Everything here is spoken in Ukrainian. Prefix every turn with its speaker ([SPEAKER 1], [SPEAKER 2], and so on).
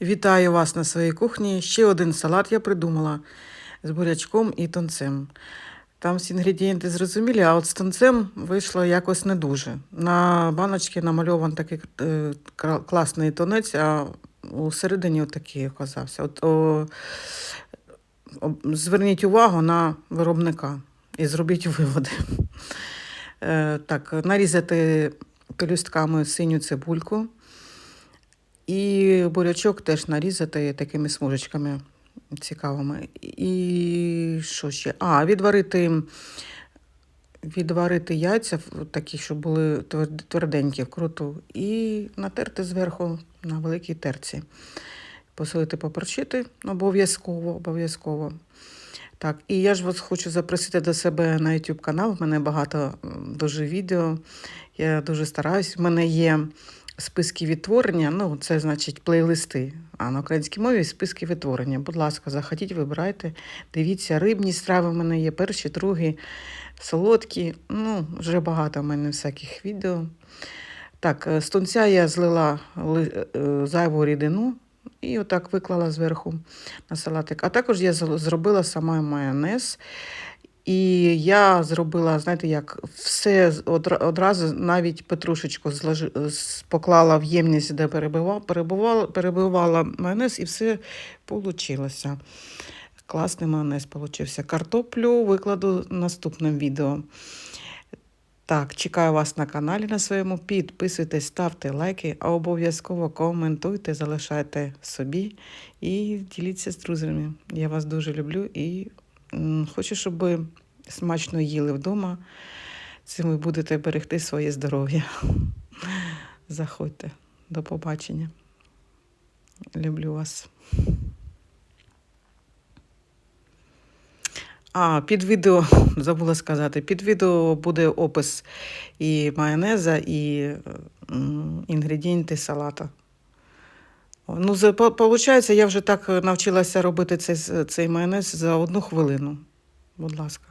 [SPEAKER 1] Вітаю вас на своїй кухні. Ще один салат я придумала з бурячком і тунцем. Там всі інгредієнти зрозумілі, а от з тунцем вийшло якось не дуже. На баночці намальован такий е, класний тунець, а у середині отакий оказався. От, о, о, зверніть увагу на виробника і зробіть виводи. Е, так, нарізати пелюстками синю цибульку. І бурячок теж нарізати такими смужечками цікавими. І що ще? А, відварити, відварити яйця такі, щоб були тверденькі вкруту, і натерти зверху на великій терці. Посолити, поперчити обов'язково, обов'язково. Так, і я ж вас хочу запросити до себе на YouTube канал. В мене багато дуже відео. Я дуже стараюсь. В мене є списки відтворення. Ну, це значить плейлисти. А на українській мові списки відтворення. Будь ласка, заходіть, вибирайте. Дивіться, рибні страви в мене є, перші, другі, солодкі. Ну, вже багато в мене всяких відео. Так, е, з тунця я злила е, зайву рідину і отак виклала зверху на салатик. А також я зробила сама майонез. І я зробила, знаєте, як все одразу, навіть петрушечку поклала в ємність, де перебивала, перебивала, майонез, і все вийшло. Класний майонез получився. Картоплю викладу наступним відео. Так, чекаю вас на каналі на своєму. Підписуйтесь, ставте лайки, а обов'язково коментуйте, залишайте собі і діліться з друзями. Я вас дуже люблю і хочу, щоб ви смачно їли вдома. Цим ви будете берегти своє здоров'я. Заходьте. До побачення. Люблю вас. А, під відео забула сказати, під відео буде опис і майонеза, і інгредієнти салата. Ну, за- по- получається, я вже так навчилася робити цей, цей майонез за одну хвилину. Будь ласка.